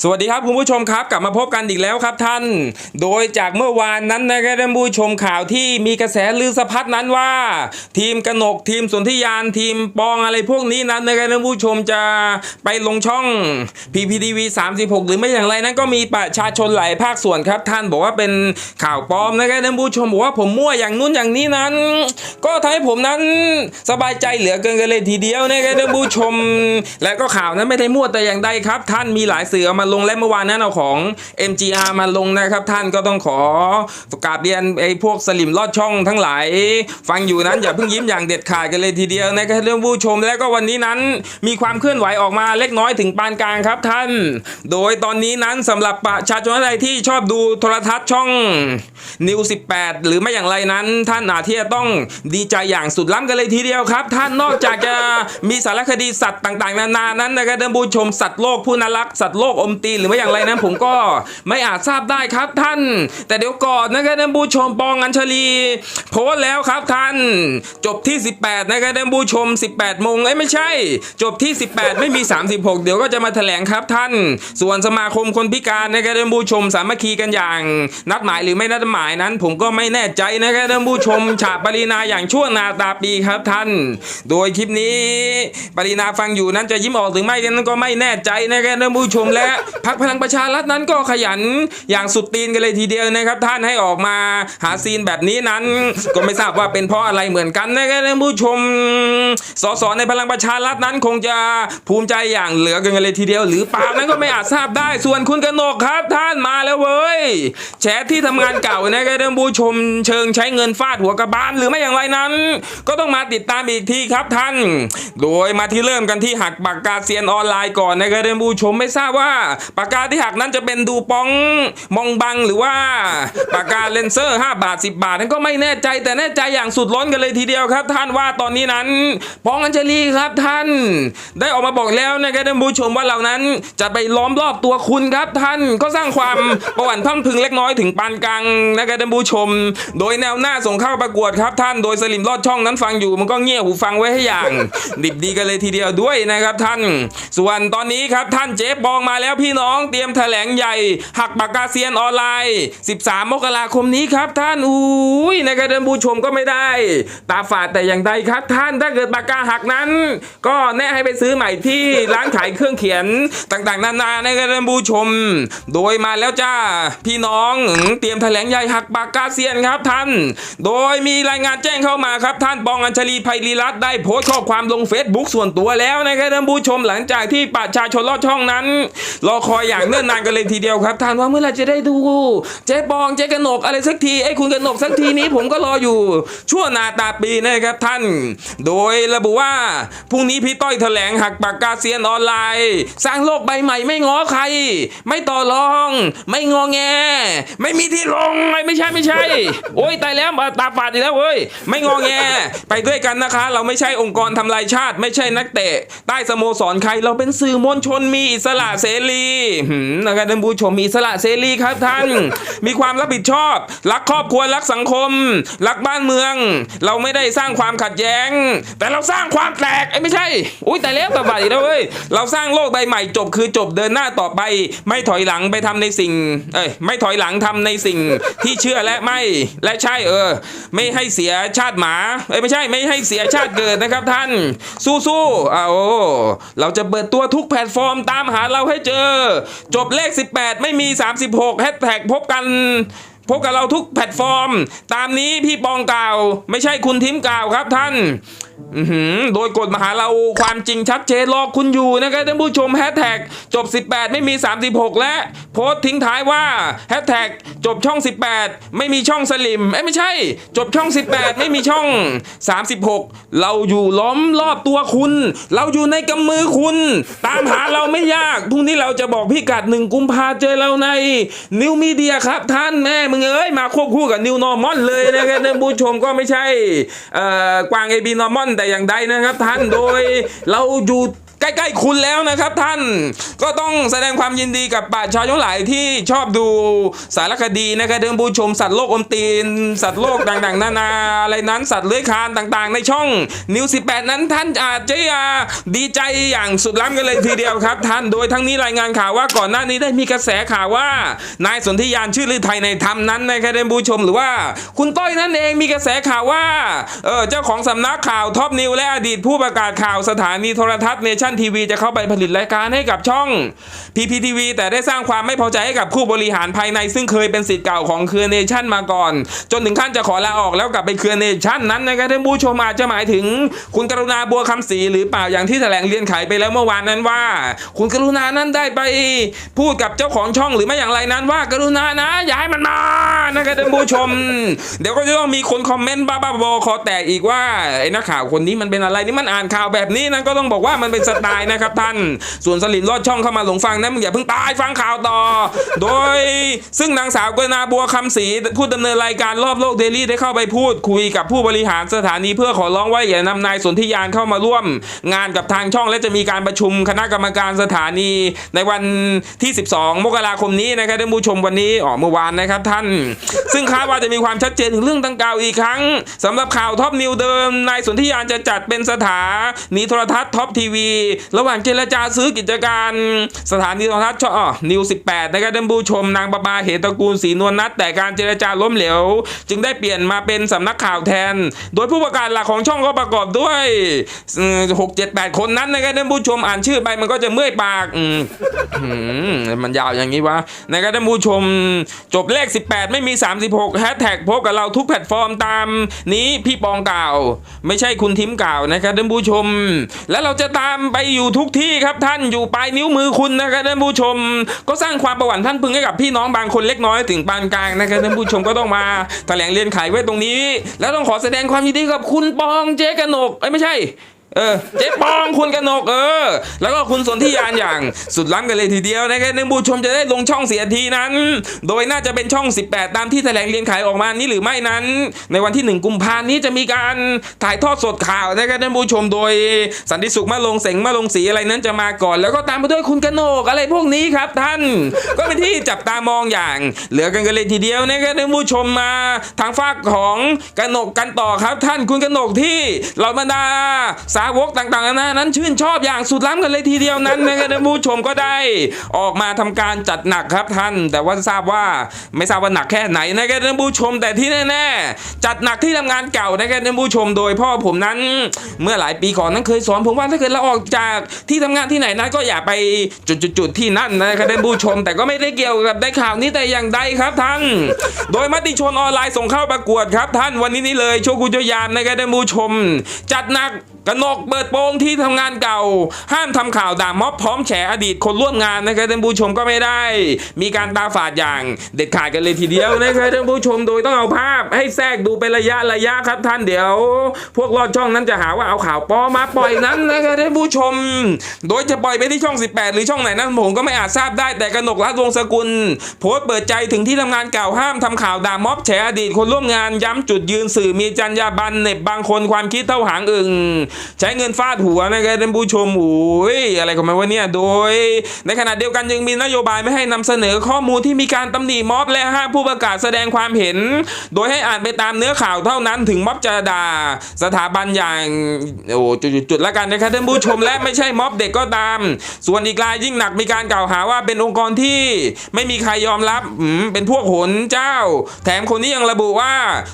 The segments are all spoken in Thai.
สวัสดีครับคุณผู้ชมครับกลับมาพบกันอีกแล้วครับท่าน โดยจากเมื่อวานนั้นนะครับท่านผู้ชมข่าวที่มีกระแสลือสะพัดนั้นว่า ทีมกนกทีมสนธิยานทีมปองอะไรพวกนี้นั้นนะครับท่านผู้ชมจะไปลงช่อง PPTV 36 หรือไม่อย่างไรนั้นก็มีประชาชนหลายภาคส่วนครับ ท่านบอกว่าเป็นข่าวปลอมนะครับท่านผู้ชมบอกว่าผมมั่วอย่างนู้นอย่างนี้นั้น ก็ทำให้ผมนั้นสบายใจเหลือเกินกันเลยทีเดียวนะครับท่านผู้ชม และก็ข่าวนั้นไม่ได้มั่วแต่อย่างใดครับ ท่านมีหลายสื่อเอามาลงและเมื่อวานนั้นเอาของ MGR มาลงนะครับท่านก็ต้องขอกราบเรียนไอ้พวกสลิมลอดช่องทั้งหลาย ฟังอยู่นั้นอย่าเพิ่งยิ้มอย่างเด็ดขาดกันเลยทีเดียวนะครับท่านผู้ชมและก็วันนี้นั้นมีความเคลื่อนไหวออกมาเล็กน้อยถึงปานกลางครับท่าน โดยตอนนี้นั้นสำหรับประชาชนอะไรที่ชอบดูโทรทัศน์ช่องนิว18 หรือไม่อย่างไรนั้น ท่านอาจที่จะต้องดีใจอย่างสุดล้ำกันเลยทีเดียวครับ ท่านนอกจากจะมีสารคดีสัตว์ต่างๆ นานานั้นนะครับท่านผู้ชมสัตว์โลกผู้น่ารักสัตว์โลกอมตีหรือไม่อย่างไรนั้นผมก็ไม่อาจทราบได้ครับท่าน แต่เดี๋ยวก่อนนะครับท่านผู้ชมปองอัญชลี โพสแล้วครับท่าน จบที่ 18 นะครับท่านผู้ชม 18โมงเอ้ยไม่ใช่ จบที่ 18 ไม่มี 36 เดี๋ยวก็จะมาแถลงครับท่าน ส่วนสมาคมคนพิการนะครับท่านผู้ชมสามัคคีกันอย่าง นัดหมายหรือไม่นัดหมายนั้น ผมก็ไม่แน่ใจนะครับท่านผู้ชมฉาปรินาอย่างชั่วนาตาปีครับท่าน โดยคลิปนี้ปรินาฟังอยู่นั้นจะยิ้มออกหรือไม่นั้นก็ไม่แน่ใจนะครับท่านผู้ชมและพักพลังประชารัฐนั้นก็ขยันอย่างสุดตีนกันเลยทีเดียวนะครับ ท่านให้ออกมาหาซีนแบบนี้นั้น ก็ไม่ทราบว่าเป็นเพราะอะไรเหมือนกันนะครับท่านผู้ชมสสในพลังประชารัฐนั้นคงจะภูมิใจอย่างเหลือเกินเลยทีเดียว หรือเปล่านั้นก็ไม่อาจทราบได้ส่วนคุณกนกครับท่านมาแล้วเว้ยแชทที่ทำงานเก่านะครับท่านผู้ชมเชิงใช้เงินฟาดหัวกระบาลหรือไม่อย่างไรนั้น ก็ต้องมาติดตามอีกทีครับท่าน โดยมาที่เริ่มกันที่หักปากกาเซียนออนไลน์ก่อนนะครับท่านผู้ชมไม่ทราบว่าปากกาที่หักนั้นจะเป็นดูปองมองบังหรือว่าปากกาเลนเซอร์ 5 บาท 10 บาทนั้นก็ไม่แน่ใจแต่แน่ใจอย่างสุดล้นกันเลยทีเดียวครับ ท่านว่าตอนนี้นั้นปองอัญชลีครับท่าน ได้ออกมาบอกแล้วนะครับท่านผู้ชมว่าเหล่านั้นจะไปล้อมรอบตัวคุณครับท่านก็สร้างความประวัติพังพึงเล็กน้อยถึงปานกลางนะครับท่านผู้ชม โดยแนวหน้าส่งเข้าประกวดครับท่านโดยสลิมลอดช่องนั้นฟังอยู่มันก็เงี่ยหูฟังไว้ให้อย่างดิบดีกันเลยทีเดียวด้วยนะครับท่าน ส่วนตอนนี้ครับท่านเจ๊บองมาแล้วพี่น้องเตรียมแถลงใหญ่ หักปากกาเซียนออนไลน์ 13 มกราคมนี้ครับ ท่านอุ้ยนะครับท่านผู้ชมก็ไม่ได้ ตาฝาดแต่อย่างใดครับ ท่านถ้าเกิดปากกาหักนั้น ก็แนะให้ไปซื้อใหม่ที่ร้านขายเครื่องเขียนต่างๆ นานานะครับท่านผู้ชม โดยมาแล้วจ้าพี่น้องเตรียมแถลงใหญ่หักปากกาเซียนครับท่าน โดยมีรายงานแจ้งเข้ามาครับ ท่านปองอัญชลีไพรีรัตได้โพสต์ข้อความลง Facebook ส่วนตัวแล้วนะครับท่านผู้ชมหลังจากที่ประชาชนลอดช่องนั้นรอคอยอย่างเนิ่นนานกันเลยทีเดียวครับท่านว่าเมื่อไรจะได้ดู เจ๊ปองเจ๊กนกอะไรสักทีไอ้คุณกนกสักทีนี้ผมก็รออยู่ ชั่วนาตาปีนะครับท่าน โดยระบุว่าพรุ่งนี้พี่ต้อยแถลงหักปากกาเซียนออนไลน์ สร้างโลกใบใหม่ไม่ง้อใคร ไม่ต่อรอง ไม่งอแง ไม่มีที่ลงไม่ใช่ไม่ใช่ โอ้ยตายแล้วตาฝาดอีกแล้วเว้ยไม่งอแง ไปด้วยกันนะคะ เราไม่ใช่องค์กรทำลายชาติ ไม่ใช่นักเตะ ใต้สโมสรใครเราเป็นสื่อมวลชนมีอิสระเสรีนะครับท่านผู้ชมมีอิสระเสรีครับท่าน มีความรับผิดชอบ รักครอบครัวรักสังคม รักบ้านเมือง เราไม่ได้สร้างความขัดแย้ง แต่เราสร้างความแตกไอ้ไม่ใช่ อุ้ยแต่แล้วตาบาดอีกแล้วเว้ยเราสร้างโลกใบใหม่จบคือจบเดินหน้าต่อไป ไม่ถอยหลังไปทำในสิ่งเอ้ยไม่ถอยหลังทำในสิ่งที่เชื่อและไม่และใช่เออ ไม่ให้เสียชาติหมาเอ้ยไม่ใช่ไม่ให้เสียชาติเกิดนะครับท่าน สู้ๆอ่าเราจะเปิดตัวทุกแพลตฟอร์มตามหาเราให้เจอจบเลข 18 ไม่มี 36แฮชแท็กพบกัน พบกับเราทุกแพลตฟอร์ม ตามนี้พี่ปองกล่าว ไม่ใช่คุณทิมกล่าวครับท่านโดยกฎมหาเราความจริงชัดเจนรอคุณอยู่นะครับท่านผู้ชมแฮชแท็กจบ 18 ไม่มี 36 และ โพสต์ทิ้งท้ายว่าแฮชแท็กจบช่อง 18 ไม่มีช่องสลิมเอ้ไม่ใช่ จบช่อง 18 ไม่มีช่อง 36 เราอยู่ล้อมรอบตัวคุณ เราอยู่ในกำมือคุณ ตามหาเราไม่ยากพรุ่งนี้เราจะบอกพี่กัดหนึ่งกุมภาเจอเราในนิวมีเดียครับท่านแม่มึงเอ้ยมาควบคู่กับนิวนอร์มอนเลยนะครับท่านผู้ชมก็ไม่ใช่เอ่อกวางเอบีนอร์มอนแต่อย่างใดนะครับท่านโดยเราอยู่ ใกล้ๆคุณแล้วนะครับท่านก็ต้องแสดงความยินดีกับประชาชนหลายที่ชอบดูสารคดีนะครับเดิมผู้ชมสัตว์โลกอมตีน สัตว์โลกต่างๆ นานาอะไรนั้นสัตว์เลื้อยคลานต่างๆ ในช่องนิว18 นั้นท่านอาจจะดีใจอย่างสุดล้ำกันเลยทีเดียวครับ ท่านโดยทั้งนี้รายงานข่าวว่าก่อนหน้านี้ได้มีกระแสข่าวว่า นายสนธิยานชื่อลือไทยในธรรมนั้นนะครับเดิมผู้ชมหรือว่า คุณต้อยนั่นเองมีกระแสข่าวว่าเออเจ้าของสำนักข่าวท็อปนิวและอดีตผู้ประกาศข่าวสถานีโทรทัศน์เนชั่นทีวีจะเข้าไปผลิตรายการให้กับช่อง PPTV แต่ได้สร้างความไม่พอใจให้กับผู้บริหารภายใน ซึ่งเคยเป็นสิทธิ์เก่าของเครือเนชั่นมาก่อน จนถึงขั้นจะขอลาออกแล้วกลับไปเครือเนชั่นนั้นนะครับท่านผู้ชมอาจจะหมายถึง คุณกรุณาบัวคำศรีหรือเปล่าอย่างที่แถลงเรียนไขไปแล้วเมื่อวานนั้นว่า คุณกรุณานั้นได้ไปพูดกับเจ้าของช่องหรือไม่อย่างไรนั้นว่ากรุณานะอย่าให้มันมานะครับท่านผู้ชม เดี๋ยวก็จะต้องมีคนคอมเมนต์บ้าๆบอคอแตกอีกว่าไอ้นักข่าวคนนี้มันเป็นอะไรนี่มันอ่านข่าวแบบนี้นั้นก็ต้องบอกว่ามันเป็นสตล์นะครับท่าน ส่วนสลิมรอดช่องเข้ามาหลงฟังนะมึงอย่าเพิ่งตายฟังข่าวต่อ โดยซึ่งนางสาวกนาบัวคำศรีผู้ดำเนินรายการรอบโลกเดลี่ได้เข้าไปพูดคุยกับผู้บริหารสถานีเพื่อขอร้องว่าอย่านำนายสนธิยานเข้ามาร่วม งานกับทางช่องและจะมีการประชุมคณะกรรมการสถานีในวันที่ 12 มกราคมนี้นะครับท่านผู้ชมวันนี้อ๋อเมื่อวานนะครับท่าน ซึ่งคาดว่าจะมีความชัดเจนถึงเรื่องดังกล่าวอีกครั้งสำหรับข่าวท็อปนิวเดิมนายสนธิยานจะจัดเป็นสถานีโทรทัศน์ท็อปทีวีระหว่างเจรจาซื้อกิจการ สถานีโทรทัศน์ช่อนิว 18 นะครับท่านผู้ชมนางประปาเหตุตระกูลศรีนวลนัทแต่การเจรจาล้มเหลว จึงได้เปลี่ยนมาเป็นสำนักข่าวแทน โดยผู้ประกาศหลักของช่องก็ประกอบด้วยหกเจ็ดแปดคนนั้นนะครับท่านผู้ชมอ่านชื่อไปมันก็จะเมื่อยปากมันยาวอย่างนี้วะนะครับท่านผู้ชมจบเลข 18 ไม่มี 36แฮชแท็กพบกับเราทุกแพลตฟอร์มตามนี้พี่ปองกล่าว ไม่ใช่คุณทิมกล่าวนะครับท่านผู้ชม แล้วเราจะตามไปอยู่ทุกที่ครับท่านอยู่ปลายนิ้วมือคุณนะครับท่านผู้ชม ก็สร้างความประวัติท่านพึงให้กับพี่น้องบางคนเล็กน้อยถึงปานกลางนะครับท่านผู้ชมก็ต้องมาแถลงเรียนขายไว้ตรงนี้ แล้วต้องขอแสดงความยินดีกับคุณปองเจ๊กนกเอ้ยไม่ใช่ เออเจ๊ปองคุณกนกเออ แล้วก็คุณสนธิยานอย่างสุดล้ำกันเลยทีเดียวนะครับนึกผู้ชมจะได้ลงช่องเสียทีนั้น โดยน่าจะเป็นช่อง 18 ตามที่แถลงเรียนขายออกมานี้หรือไม่นั้น ในวันที่ 1 กุมภาพันธ์นี้จะมีการถ่ายทอดสดข่าวนะครับท่านผู้ชมโดยสันติสุขมาลงเสงมาลงสีอะไรนั้นจะมาก่อน แล้วก็ตามมาด้วยคุณกนกอะไรพวกนี้ครับท่าน ก็เป็นที่จับตามองอย่าง เหลือกันกันเลยทีเดียวนะครับท่านผู้ชมมาทางฝากของกนกกันต่อครับท่านคุณกนกที่เหล่าบรรดาสาาวกต่างๆนานานั้นชื่นชอบอย่างสุดล้ำกันเลยทีเดียวนั้นนะครับท่านผู้ชมก็ได้ออกมาทำการจัดหนักครับท่าน แต่ว่าทราบว่าไม่ทราบว่าหนักแค่ไหนนะครับท่านผู้ชมแต่ที่แน่ๆจัดหนักที่ทำงานเก่านะครับท่านผู้ชมโดยพ่อผมนั้น เมื่อหลายปีก่อนนั้นเคยสอนผมว่าถ้าเกิดเราออกจากที่ทำงานที่ไหนนั้นก็อย่าไปจุดๆที่นั่นนะครับท่านผู้ชม แต่ก็ไม่ได้เกี่ยวกับได้ข่าวนี้แต่อย่างใดครับท่าน โดยมติชนออนไลน์ส่งเข้าประกวดครับท่านวันนี้นี่เลยโชกุโจยามนะครับท่านผู้ชม จัดหนัก กนกเปิดโปงที่ทำงานเก่า ห้ามทำข่าวด่าม็อบพร้อมแฉอดีตคนร่วมงานนะครับท่านผู้ชมก็ไม่ได้ มีการตาฝาดอย่างเด็ดขาดกันเลยทีเดียวนะครับท่านผู้ชมโดยต้องเอาภาพให้แทรกดูเป็นระยะระยะครับท่านเดี๋ยว พวกรอดช่องนั้นจะหาว่าเอาข่าวปลอมมาปล่อยนั้นนะครับท่านผู้ชม โดยจะปล่อยไปที่ช่อง 18 หรือช่องไหนนั้นผมก็ไม่อาจทราบได้แต่กนกรัฐวงศ์สกุล โพสต์เปิดใจถึงที่ทำงานเก่าห้ามทำข่าวด่าม็อบแฉอดีตคนร่วมงานย้ำจุดยืนสื่อมีจรรยาบรรณเน็บบางคนความคิดเท่าหางอึ่งใช้เงินฟาดหัวนะครับท่านผู้ชมโอ้ยอะไรของมันวะเนี่ยโดย ในขณะเดียวกันยังมีนโยบายไม่ให้นำเสนอข้อมูลที่มีการตำหนิม็อบและห้ามผู้ประกาศแสดงความเห็น โดยให้อ่านไปตามเนื้อข่าวเท่านั้นถึงม็อบจะด่าสถาบันอย่างโอ้จุดๆๆละกันนะครับท่านผู้ชมและไม่ใช่ม็อบเด็กก็ตาม ส่วนอีกรายยิ่งหนักมีการกล่าวหาว่าเป็นองค์กรที่ไม่มีใครยอมรับอืมเป็นพวกโหนเจ้า แถมคนนี้ยังระบุว่า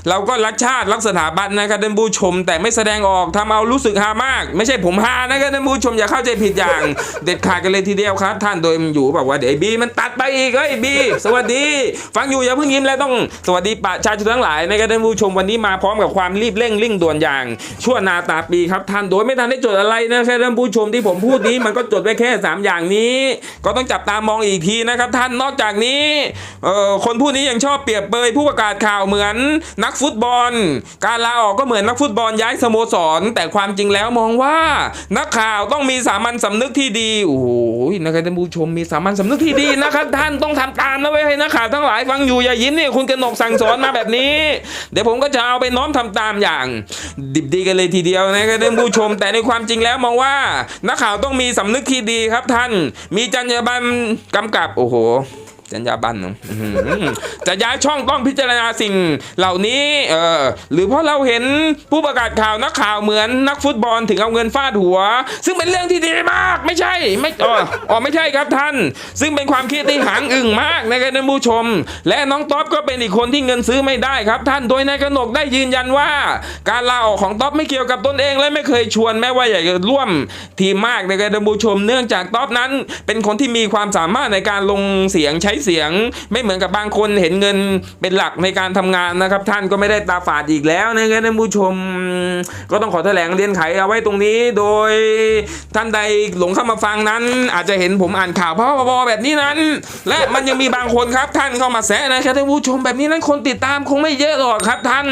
เราก็รักชาติรักสถาบันนะครับท่านผู้ชม แต่ไม่แสดงออกทำเอารู้สึกฮามาก ไม่ใช่ผมฮานะครับท่านผู้ชมอย่าเข้าใจผิดอย่าง เด็ดขาดกันเลยทีเดียวครับ ท่านโดยมันอยู่บอกว่าเดี๋ยวบีมันตัดไปอีกเฮ้ยบีสวัสดี ฟังอยู่อย่าเพิ่งยิ้มแล้วต้องสวัสดีประชาชนทั้งหลายนะครับท่านผู้ชมวันนี้มาพร้อมกับความรีบเร่งริ่งด่วนอย่าง ชั่วนาตาปีครับท่านโดยไม่ทันได้จดอะไรนะครับท่านผู้ชมที่ผมพูดนี้มันก็จดไว้แค่สามอย่างนี้ ก็ต้องจับตามองอีกทีนะครับท่านนอกจากนี้เอ่อคนผู้นี้ยังชอบเปรียบเปยผู้ประกาศข่าวเหมือนนักฟุตบอล การลาออกก็เหมือนนักฟุตบอลย้ายสโมสรแต่ความจริงแล้วมองว่านักข่าวต้องมีสามัญสำนึกที่ดีโอ้โหนะครับท่านผู้ชมมีสามัญสำนึกที่ดีนะครับ ท่านต้องทำตามนะเว้ยให้นักข่าวทั้งหลายฟังอยู่อย่ายิ้มนี่คุณกนกสั่งสอนมาแบบนี้ เดี๋ยวผมก็จะเอาไปน้อมทำตามอย่าง ดิบดีกันเลยทีเดียวนะครับท่านผู้ชม แต่ในความจริงแล้วมองว่า นักข่าวต้องมีสำนึกที่ดีครับท่าน มีจรรยาบรรณกำกับโอ้โห จรรยาบรรณจะย้ายช่องต้องพิจารณาสิ่งเหล่านี้เออหรือเพราะเราเห็นผู้ประกาศข่าวนักข่าวเหมือนนักฟุตบอลถึงเอาเงินฟาดหัว ซึ่งเป็นเรื่องที่ดีมาก ไม่ใช่ไม่อ๋ออ๋อไม่ใช่ครับท่าน ซึ่งเป็นความคิดที่หางอึ่งมากนะครับท่านผู้ชม และน้องท็อปก็เป็นอีกคนที่เงินซื้อไม่ได้ครับ ท่านโดยนายกนกได้ยืนยันว่า การลาออกของท็อปไม่เกี่ยวกับตนเองและไม่เคยชวนแม้ว่าอยากจะร่วมทีมมากนะครับท่านผู้ชม เนื่องจากท็อปนั้น เป็นคนที่มีความสามารถในการลงเสียงใช้เสียงไม่เหมือนกับบางคนเห็นเงินเป็นหลักในการทำงานนะครับ ท่านก็ไม่ได้ตาฝาดอีกแล้วนะครับท่านผู้ชม ก็ต้องขอแถลงเรียนไขเอาไว้ตรงนี้โดยท่านใดหลงเข้ามาฟังนั้น อาจจะเห็นผมอ่านข่าวพ่อพอแบบนี้นั้น และมันยังมีบางคนครับท่านเข้ามาแซะนะครับท่านผู้ชมแบบนี้นั้นคนติดตามคงไม่เยอะหรอกครับท่าน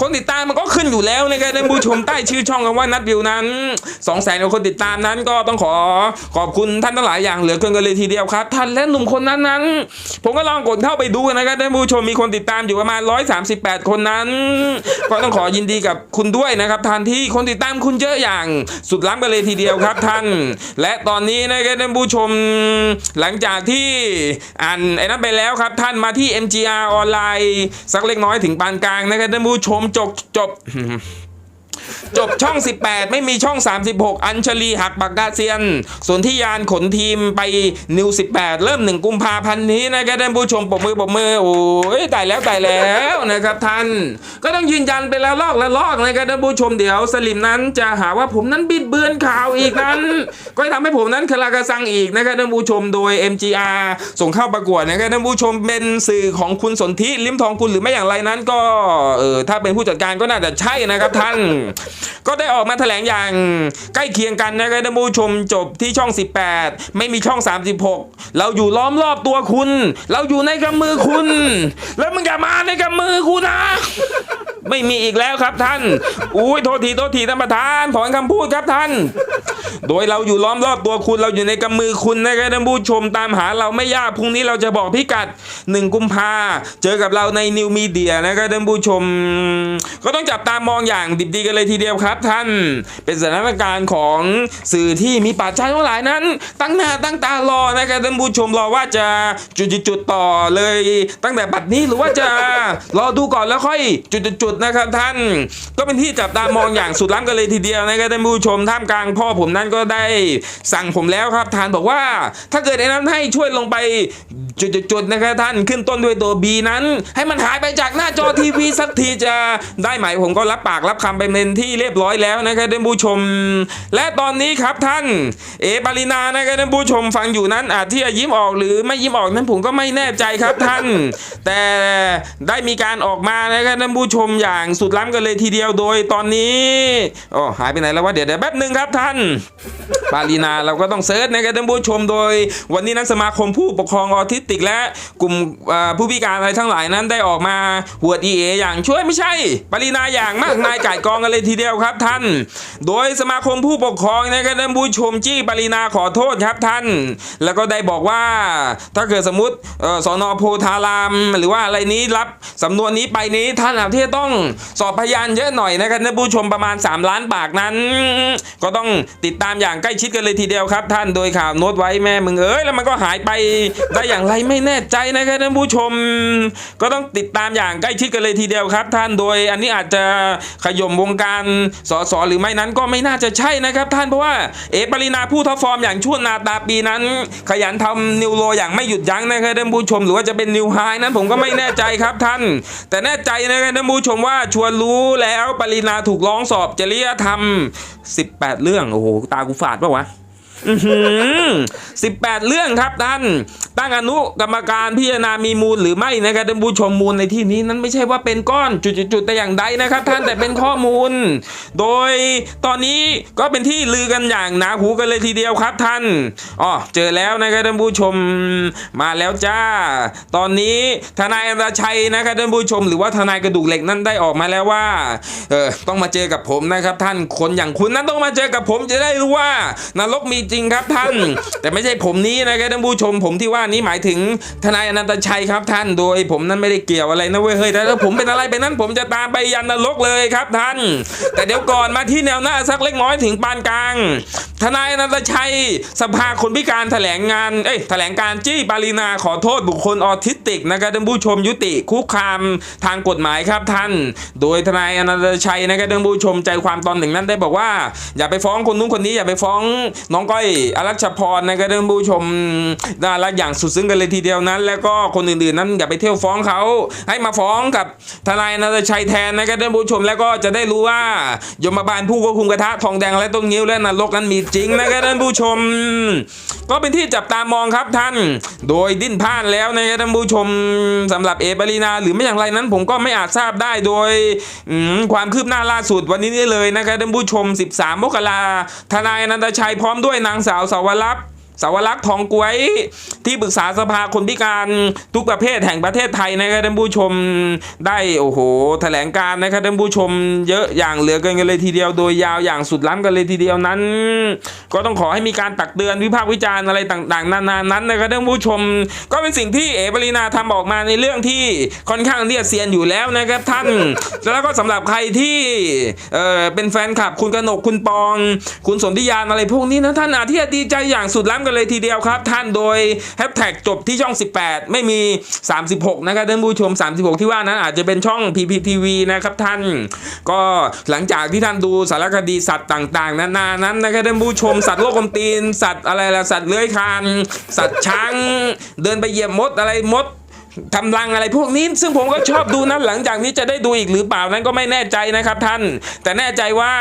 คนติดตามมันก็ขึ้นอยู่แล้วนะครับท่านผู้ชมใต้ชื่อช่องคำว่านัดวิวนั้น2องแสนคนติดตามนั้นก็ต้องขอขอบคุณท่านทั้งหลายอย่างเหลือเกินกันเลยทีเดียวครับ ท่านและหนุ่มคนนั้นนั้นผมก็ลองกดเข้าไปดูนะครับท่านผู้ชมมีคนติดตามอยู่ประมาณ 138 คนนั้น ก็ต้องขอยินดีกับคุณด้วยนะครับท่านที่คนติดตามคุณเยอะอย่างสุดล้ำกันเลยทีเดียวครับท่าน และตอนนี้นะครับท่านผู้ชมหลังจากที่อ่านไอ้นั้นไปแล้วครับท่านมาที่ MGR ออนไลน์สักเล็กน้อยถึงปานกลางนะครับท่านผู้ชมจบจบ จบช่อง 18 ไม่มีช่อง 36 อัญชลีหักปากกาเซียน ส่วนที่ยานขนทีมไปนิว 18 เริ่ม 1 กุมภาพันธ์นี้นะครับท่านผู้ชมปรบมือปรบมือโอ้ยตายแล้วตายแล้วนะครับท่าน ก็ต้องยืนยันไปแล้วลอกและลอกนะครับท่านผู้ชมเดี๋ยวสลิมนั้นจะหาว่าผมนั้นบิดเบือนข่าวอีกนั้น ก็ทำให้ผมนั้นคลากระซังอีกนะครับท่านผู้ชมโดย MGR ส่งเข้าประกวดนะครับท่านผู้ชมเป็นสื่อของคุณสนธิลิมทองคุณหรือไม่อย่างไรนั้นก็เออถ้าเป็นผู้จัดการก็น่าจะใช่นะครับท่านก็ได้ออกมาแถลงอย่างใกล้เคียงกันนะครับท่านผู้ชมจบที่ช่อง 18 ไม่มีช่อง 36 เราอยู่ล้อมรอบตัวคุณ เราอยู่ในกำมือคุณ แล้วมึงอย่ามาในกำมือกูนะ ไม่มีอีกแล้วครับท่าน อุ้ยโทษทีโทษทีท่านประธานถอนคำพูดครับท่าน โดยเราอยู่ล้อมรอบตัวคุณเราอยู่ในกำมือคุณนะครับท่านผู้ชมตามหาเราไม่ยากพรุ่งนี้เราจะบอกพิกัด 1 กุมภาเจอกับเราในนิวมีเดียนะครับท่านผู้ชม ก็ต้องจับตามองอย่างดิบดีกันเลยทีเดียวครับท่าน เป็นสถานการณ์ของสื่อที่มีป่าชญ์ทั้งหลายนั้น ตั้งหน้าตั้งตารอนะครับท่านผู้ชมรอว่าจะจุดๆๆต่อเลย ตั้งแต่บัดนี้หรือว่าจะรอดูก่อนแล้วค่อยจุดๆๆนะครับท่านก็เป็นที่จับตามองอย่างสุดล้ำกันเลยทีเดียวนะครับท่านผู้ชมท่ามกลางพ่อผมนั้นก็ได้สั่งผมแล้วครับท่านบอกว่าถ้าเกิดไอ้นั้นให้ช่วยลงไปจุดๆๆนะครับท่านขึ้นต้นด้วยตัว B นั้น ให้มันหายไปจากหน้าจอทีวีสักทีจะได้ไหมผมก็รับปากรับคำไปเป็นที่เรียบร้อยแล้วนะครับท่านผู้ชม และตอนนี้ครับท่าน เอปารินานะครับท่านผู้ชมฟังอยู่นั้นอาจที่จะยิ้มออกหรือไม่ยิ้มออกนั้นผมก็ไม่แน่ใจครับท่าน แต่ได้มีการออกมานะครับท่านผู้ชมอย่างสุดล้ำกันเลยทีเดียวโดยตอนนี้อ๋อหายไปไหนแล้ววะเดี๋ยวเดี๋ยวแป๊บหนึ่งครับท่าน ปารีนาเราก็ต้องเซิร์ชนะครับท่านผู้ชมโดย วันนี้นักสมาคมผู้ปกครองออทิสติก และกลุ่มผู้พิการอะไรทั้งหลายนั้นได้ออกมาหวด EA อย่างช่วยไม่ใช่ ปรินาอย่างมากนายก่ายกองกันเลยทีเดียวครับท่าน โดยสมาคมผู้ปกครองนะครับท่านผู้ชมจี้ปรินาขอโทษครับท่าน แล้วก็ได้บอกว่าถ้าเกิดสมมติสอนอโพธาราม หรือว่าอะไรนี้รับสำนวนนี้ไปนี้ท่านอาจที่จะต้องสอบพยานเยอะหน่อยนะครับท่านผู้ชมประมาณ 3 ล้านบาทนั้น ก็ต้องติดตามอย่างใกล้ชิดกันเลยทีเดียวครับ ท่านโดยข่าวโน้ตไว้แม่มึงเอ้ยแล้วมันก็หายไปได้อย่างไรไม่แน่ใจนะครับท่านผู้ชม ก็ต้องติดตามอย่างใกล้ชิดกันเลยทีเดียวครับ ท่านโดยอันนี้อาจจะขย่มวงการสอสอหรือไม่นั้นก็ไม่น่าจะใช่นะครับ ท่านเพราะว่าเอปรินาผู้ท็อปฟอร์มอย่างชั่วนาตาปีนั้น ขยันทำนิวโรอย่างไม่หยุดยั้งนะครับท่านผู้ชม หรือว่าจะเป็นนิวไฮนั้นผมก็ไม่แน่ใจครับท่าน แต่แน่ใจนะครับท่านผู้ชมว่าชวนรู้แล้วปรินาถูกร้องสอบจริยธรรม 18 เรื่อง โอ้โห ตากูฝาดปะวะสิบแปดเรื่องครับท่าน ตั้งอนุกรรมการพิจารณามีมูลหรือไม่นะครับท่านผู้ชมมูลในที่นี้นั้นไม่ใช่ว่าเป็นก้อนจุดๆแต่อย่างใดนะครับ ท่านแต่เป็นข้อมูล โดยตอนนี้ก็เป็นที่ลือกันอย่างหนาหูกันเลยทีเดียวครับท่านอ๋อเจอแล้วนะครับท่านผู้ชมมาแล้วจ้า ตอนนี้ทนายอันตชัยนะครับท่านผู้ชม หรือว่าทนายกระดูกเหล็กนั้นได้ออกมาแล้วว่าเออต้องมาเจอกับผมนะครับท่านคนอย่างคุณนั้นต้องมาเจอกับผมจะได้รู้ว่านรกมีจริงครับท่าน แต่ไม่ใช่ผมนี้นะครับท่านผู้ชมผมที่ว่านี้หมายถึงทนายอนันตชัยครับท่านโดยผมนั้นไม่ได้เกี่ยวอะไรนะเว้ยเฮ้ยแต่ถ้าผมเป็นอะไรไปนั้นผมจะตามไปยันนรกเลยครับท่าน แต่เดี๋ยวก่อนมาที่แนวหน้าสักเล็กน้อยถึงปานกลาง ทนายอนันตชัย สภาคนพิการแถลงงานเอ้ยแถลงการจี้ปารีนาขอโทษบุคคลออทิสติกนะครับท่านผู้ชมยุติคุกคามทางกฎหมายครับท่าน โดยทนายอนันตชัยนะครับท่านผู้ชมใจความตอนหนึ่งนั้นได้บอกว่า อย่าไปฟ้องคนนู้นคนนี้อย่าไปฟ้องน้องก้อยอรัชพรนะครับท่านผู้ชมน่ารักอย่างสุดซึ้งกันเลยทีเดียวนั้น แล้วก็คนอื่นๆนั้นอย่าไปเที่ยวฟ้องเขาให้มาฟ้องกับทนายนันตชัยแทนนะครับท่านผู้ชมแล้วก็จะได้รู้ว่ายมบาลผู้ควบคุมกระทะทองแดงและต้นงิ้วและนรกนั้นมีจริงนะครับท่านผู้ชม ก็เป็นที่จับตามองครับท่าน โดยดิ้นพลาดแล้วนะครับท่านผู้ชมสำหรับเอปรีนาหรือไม่อย่างไรนั้น ผมก็ไม่อาจทราบได้โดยความคืบหน้าล่าสุดวันนี้นี่เลยนะครับท่านผู้ชม 13 มกราทนายนันตชัยพร้อมด้วยนางสาวสาวรักษ์ สาวรักษ์ทองกวย ที่ปรึกษาสภาคนพิการทุกประเภทแห่งประเทศไทยนะครับท่านผู้ชมได้โอ้โหแถลงการนะครับท่านผู้ชมเยอะอย่างเหลือเกินกันเลยทีเดียวโดยยาวอย่างสุดล้ำกันเลยทีเดียวนั้น ก็ต้องขอให้มีการตักเตือนวิพากษ์วิจารณ์อะไรต่างๆ นานานั้นนะครับท่านผู้ชม ก็เป็นสิ่งที่เอ๋ปรินาทำออกมาในเรื่องที่ค่อนข้างเรียดเซียนอยู่แล้วนะครับท่านแล้วก็สำหรับใครที่เออเป็นแฟนคลับคุณกนกคุณปอง คุณสนธิยานอะไรพวกนี้นะท่านอาที่จะดีใจอย่างสุดล้ำกันเลยทีเดียวครับ ท่านโดยแฮชแท็กจบที่ช่อง 18 ไม่มี 36 นะครับท่านผู้ชม 36 ที่ว่านั้นอาจจะเป็นช่อง PPTV นะครับท่าน ก็หลังจากที่ท่านดูสารคดีสัตว์ต่างๆ นานานั้นนะครับท่านผู้ชมสัตว์โลกกลมตีนสัตว์อะไรล่ะสัตว์เลื้อยคลานสัตว์ช้าง เดินไปเหยียบมดอะไรมด ทำรังอะไรพวกนี้ ซึ่งผมก็ชอบดูนะหลังจากนี้จะได้ดูอีกหรือเปล่านั้นก็ไม่แน่ใจนะครับท่าน แต่แน่ใจว่า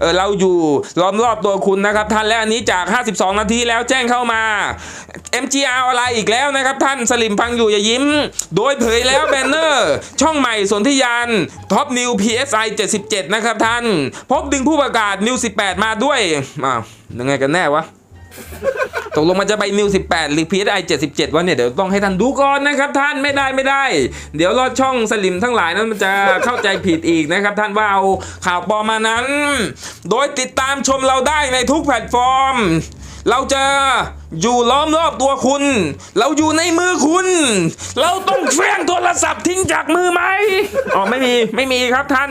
เเราอยู่ล้อมรอบตัวคุณนะครับท่านและอันนี้จาก 52 นาทีแล้วแจ้งเข้ามา MGR อะไรอีกแล้วนะครับท่านสลิมพังอยู่อย่ายิ้ม โดยเผยแล้วแบนเนอร์ ช่องใหม่สนธิยานท็อปนิว PSI 77 นะครับท่าน พบดึงผู้ประกาศนิว 18 มาด้วยอ้าวยังไงกันแน่วะ ตกลงมันจะไปนิว 18 หรือ PSI 77วะเนี่ย เดี๋ยวต้องให้ท่านดูก่อนนะครับท่านไม่ได้ไม่ได้ เดี๋ยวรอดช่องสลิมทั้งหลายนั้นมันจะเข้าใจผิดอีกนะครับท่านว่าเอาข่าวปลอมมานั้น โดยติดตามชมเราได้ในทุกแพลตฟอร์ม เราจะอยู่ล้อมรอบตัวคุณ เราอยู่ในมือคุณ เราต้องเฟี้ยงโทรศัพท์ทิ้งจากมือไหมอ๋อไม่มีไม่มีครับท่าน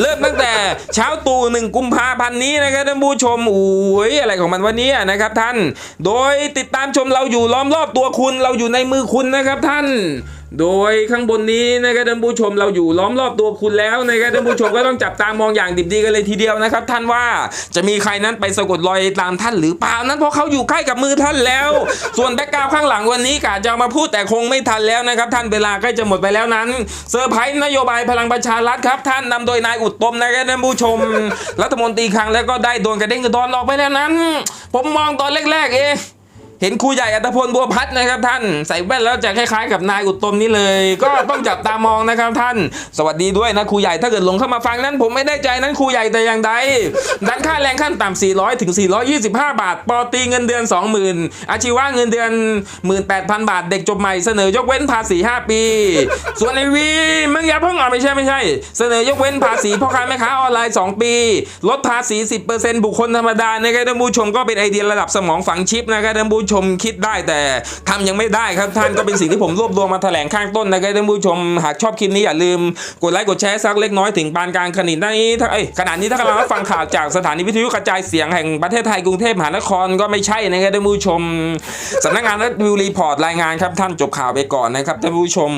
เริ่มตั้งแต่เช้าตู่หนึ่งกุมภาพันธ์นี้นะครับท่านผู้ชมโอ้ยอะไรของมันวันนี้นะครับท่าน โดยติดตามชมเราอยู่ล้อมรอบตัวคุณ เราอยู่ในมือคุณนะครับท่าน โดยข้างบนนี้นะครับท่านผู้ชมเราอยู่ล้อมรอบตัวคุณแล้วนะครับท่านผู้ชมก็ต้องจับตามองอย่างดิบดีกันเลยทีเดียวนะครับ ท่านว่าจะมีใครนั้นไปสะกดรอยตามท่านหรือเปล่านั้นเพราะเขาอยู่ใกล้กับมือท่านแล้ว ส่วนแบ็กกราวข้างหลังวันนี้กะจะมาพูดแต่คงไม่ทันแล้วนะครับ ท่านเวลาใกล้จะหมดไปแล้วนั้นเซอร์ไพรส์นโยบายพลังประชารัฐครับ ท่านนำโดยนายอุตตมนะครับท่านผู้ชม รัฐมนตรีคลังแล้วก็ได้โดนกระเด้งกระดอนหลอกไปแล้วนั้น ผมมองตอนแรกๆเอง เห็นครูใหญ่อัตพลบัวพัฒนะครับท่านใส่แว่นแล้วจะคล้ายๆ กับนายอุตมนี่เลย ก็ต้องจับตามองนะครับท่าน สวัสดีด้วยนะครูใหญ่ถ้าเกิดลงเข้ามาฟังนั้น ผมไม่ได้ใจนั้นครูใหญ่แต่อย่างใดดันค่าแรงขั้นต่ำ400 ถึง 425 บาท ปอตีเงินเดือน 20,000 อาชีวะเงินเดือน 18,000 บาท เด็กจบใหม่เสนอยกเว้นภาษี 5 ปี ส่วนไอวีมึงอย่าเพิ่งอะไม่ใช่ไม่ใช่ เสนอยกเว้นภาษีพ่อค้าแม่ค้าออนไลน์ 2 ปี ลดภาษี 10%บุคคลธรรมดานะครับท่านผู้ชมก็เป็นไอเดียระดับสมองฝังชิปนะครับท่านผู้ชมคิดได้แต่ทำยังไม่ได้ครับท่านก็เป็นสิ่งที่ผมรวบรวมมาแถลงข้างต้นนะครับท่านผู้ชมหากชอบคลิปนี้อย่าลืมกดไลค์กดแชร์สักเล็กน้อยถึงปานกลางขนาดนี้ถ้าเอ้ยขนาดนี้ถ้ากำลังรับฟังข่าวจากสถานีวิทยุกระจายเสียงแห่งประเทศไทยกรุงเทพมหานครก็ไม่ใช่นะครับท่านผู้ชมสำนักงานรัฐวิวรีพอร์ตรายงานครับท่านจบข่าวไปก่อนนะครับท่านผู้ชม